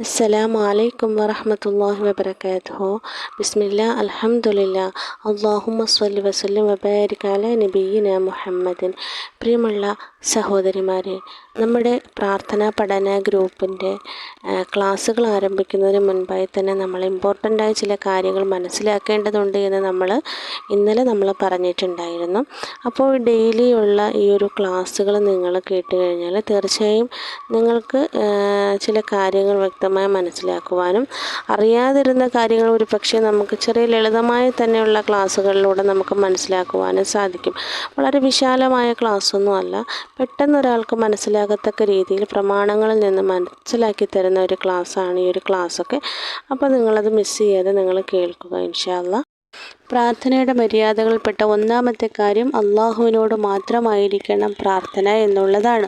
السلام عليكم ورحمة الله وبركاته بسم الله الحمد لله اللهم صل وسلم وبارك على نبينا محمد പ്രിയമുള്ള സഹോദരിമാരെ നമ്മുടെ പ്രാർത്ഥനാ പഠന ഗ്രൂപ്പിന്റെ ക്ലാസ്സുകൾ ആരംഭിക്കുന്നതിന് മുൻപായി തന്നെ നമ്മൾ ഇമ്പോർട്ടന്റ് ആയ ചില കാര്യങ്ങൾ മനസ്സിലാക്കേണ്ടതുണ്ട് എന്ന് നമ്മൾ ഇന്നലെ നമ്മൾ പറഞ്ഞിട്ടുണ്ടായിരുന്നു. അപ്പോൾ ഡെയിലിയുള്ള ഈ ഒരു ക്ലാസ്സുകൾ നിങ്ങൾ കേട്ട് കഴിഞ്ഞാൽ തീർച്ചയായും നിങ്ങൾക്ക് ചില കാര്യങ്ങൾ വ്യക്തമായി മനസ്സിലാക്കുവാനും അറിയാതിരുന്ന കാര്യങ്ങൾ ഒരു പക്ഷേ നമുക്ക് ചെറിയ ലളിതമായി തന്നെയുള്ള ക്ലാസ്സുകളിലൂടെ നമുക്ക് മനസ്സിലാക്കുവാനും സാധിക്കും. വളരെ വിശാലമായ ക്ലാസ്സൊന്നും അല്ല. പെട്ടെന്ന് ഒരാൾക്ക് മനസ്സിലാകത്തക്ക രീതിയിൽ പ്രമാണങ്ങളിൽ നിന്ന് മനസ്സിലാക്കി തരുന്ന ഒരു ക്ലാസ്സാണ് ഈ ഒരു ക്ലാസ്സൊക്കെ. അപ്പോൾ നിങ്ങളത് മിസ് ചെയ്യാതെ നിങ്ങൾ കേൾക്കുക ഇൻഷാല്ല പ്രാർത്ഥനയുടെ മര്യാദകൾപ്പെട്ട ഒന്നാമത്തെ കാര്യം അള്ളാഹുവിനോട് മാത്രമായിരിക്കണം പ്രാർത്ഥന എന്നുള്ളതാണ്.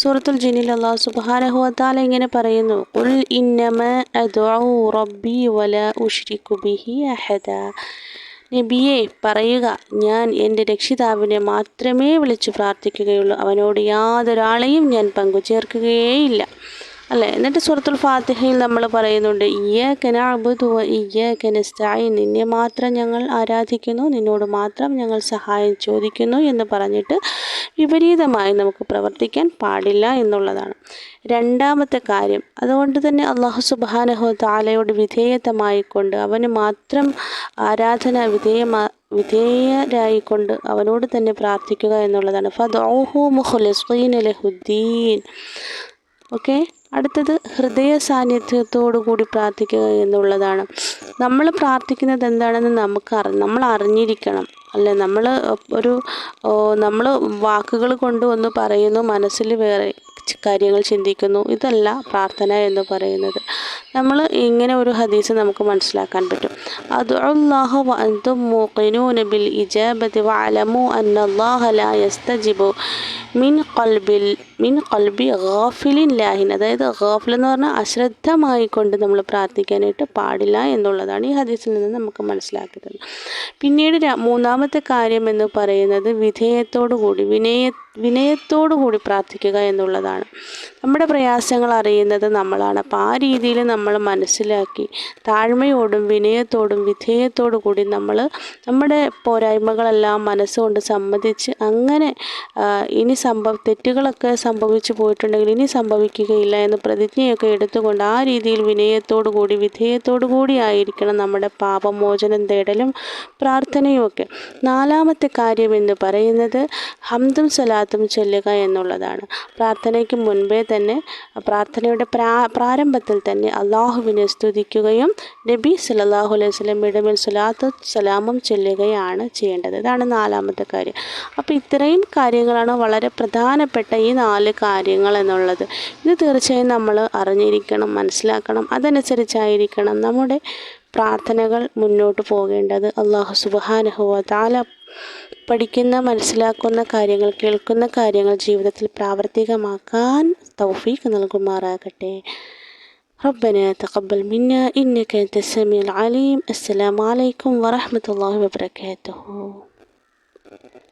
സൂറത്തുൽ ജിനിൽ അള്ളാഹു സുബാനഹുവത്താല ഇങ്ങനെ പറയുന്നു ഉൽ ഇന്നമ റബ്ബി വല ഉഷ്രിക്കു ബിഹി അഹദ. നബിയെ പറയുക ഞാൻ എന്റെ രക്ഷിതാവിനെ മാത്രമേ വിളിച്ചു പ്രാർത്ഥിക്കുകയുള്ളൂ. അവനോട് യാതൊരാളെയും ഞാൻ പങ്കുചേർക്കുകയേയില്ല. അല്ലേ? എന്നിട്ട് സുഹൃത്തുൽ ഫാത്തിഹയിൽ നമ്മൾ പറയുന്നുണ്ട് നിന്നെ മാത്രം ഞങ്ങൾ ആരാധിക്കുന്നു നിന്നോട് മാത്രം ഞങ്ങൾ സഹായം ചോദിക്കുന്നു എന്ന് പറഞ്ഞിട്ട് വിപരീതമായി നമുക്ക് പ്രവർത്തിക്കാൻ പാടില്ല എന്നുള്ളതാണ്. രണ്ടാമത്തെ കാര്യം അതുകൊണ്ട് തന്നെ അള്ളാഹു സുബാനഹു താലയോട് വിധേയത്വമായിക്കൊണ്ട് അവന് മാത്രം ആരാധന വിധേയമാ വിധേയരായിക്കൊണ്ട് അവനോട് തന്നെ പ്രാർത്ഥിക്കുക എന്നുള്ളതാണ്. ഫദോഹു മുഖ്ലിസ്വീൻ ലഹുദ്ദീൻ. ഓക്കെ? അടുത്തത് ഹൃദയ സാന്നിധ്യത്തോടു കൂടി പ്രാർത്ഥിക്കുക എന്നുള്ളതാണ്. നമ്മൾ പ്രാർത്ഥിക്കുന്നത് എന്താണെന്ന് നമുക്ക് നമ്മൾ അറിഞ്ഞിരിക്കണം. അല്ലെ? നമ്മൾ ഒരു നമ്മൾ വാക്കുകൾ കൊണ്ടുവന്ന് പറയുന്നു മനസ്സിൽ വേറെ കാര്യങ്ങൾ ചിന്തിക്കുന്നു. ഇതല്ല പ്രാർത്ഥന എന്ന് പറയുന്നത്. നമ്മൾ ഇങ്ങനെ ഒരു ഹദീസ് നമുക്ക് മനസ്സിലാക്കാൻ പറ്റും. അന്നല്ലാഹ ലാ യസ്തജിബു മിൻ മിൻ അതായത് ഗാഫിൽ എന്ന് പറഞ്ഞാൽ അശ്രദ്ധമായി കൊണ്ട് നമ്മൾ പ്രാർത്ഥിക്കാനായിട്ട് പാടില്ല എന്നുള്ളതാണ് ഈ ഹദീസിൽ നിന്ന് നമുക്ക് മനസ്സിലാക്കുന്നത്. പിന്നീട് മൂന്നാമത്തെ കാര്യം എന്ന് പറയുന്നത് വിധേയത്തോടു കൂടി വിനയ വിനയത്തോടു കൂടി പ്രാർത്ഥിക്കുക എന്നുള്ളതാണ്. നമ്മുടെ പ്രയാസങ്ങൾ അറിയുന്നത് നമ്മളാണ്. അപ്പോൾ ആ രീതിയിൽ നമ്മൾ മനസ്സിലാക്കി താഴ്മയോടും വിനയത്തോടും വിധേയത്തോടു കൂടി നമ്മൾ നമ്മുടെ പോരായ്മകളെല്ലാം മനസ്സുകൊണ്ട് സമ്മതിച്ച് അങ്ങനെ ഇനി സംഭവ തെറ്റുകളൊക്കെ സംഭവിച്ചു പോയിട്ടുണ്ടെങ്കിൽ ഇനി സംഭവിക്കുകയില്ല എന്ന് പ്രതിജ്ഞയൊക്കെ എടുത്തുകൊണ്ട് ആ രീതിയിൽ വിനയത്തോടു കൂടി വിധേയത്തോടു കൂടി ആയിരിക്കണം നമ്മുടെ പാപമോചനം തേടലും പ്രാർത്ഥനയും ഒക്കെ. നാലാമത്തെ കാര്യം എന്ന് പറയുന്നത് ഹംദും സലാത്തും ചൊല്ലുക എന്നുള്ളതാണ്. പ്രാർത്ഥനയ്ക്ക് മുൻപേ തന്നെ പ്രാർത്ഥനയുടെ പ്രാ പ്രാരംഭത്തിൽ തന്നെ അള്ളാഹുവിനെ സ്തുതിക്കുകയും നബി സല്ലാഹു അലൈഹി സ്വലമിയുടെ മേൽ സുലാത്തു സലാമും ചൊല്ലുകയാണ് ചെയ്യേണ്ടത്. ഇതാണ് നാലാമത്തെ കാര്യം. അപ്പോൾ ഇത്രയും കാര്യങ്ങളാണ് വളരെ പ്രധാനപ്പെട്ട ഈ നാല് കാര്യങ്ങൾ എന്നുള്ളത്. ഇത് തീർച്ചയായും നമ്മൾ അറിഞ്ഞിരിക്കണം മനസ്സിലാക്കണം അതനുസരിച്ചായിരിക്കണം നമ്മുടെ പ്രാർത്ഥനകൾ മുന്നോട്ട് പോകേണ്ടത്. അള്ളാഹു സുബാനഹുവ താല പഠിക്കുന്ന മനസ്സിലാക്കുന്ന കാര്യങ്ങൾ കേൾക്കുന്ന കാര്യങ്ങൾ ജീവിതത്തിൽ പ്രാവർത്തികമാക്കാൻ തൗഫീഖ് നൽകുമാറാകട്ടെ ربنا تقبل منا إنك أنت السميع العليم السلام عليكم ورحمة الله وبركاته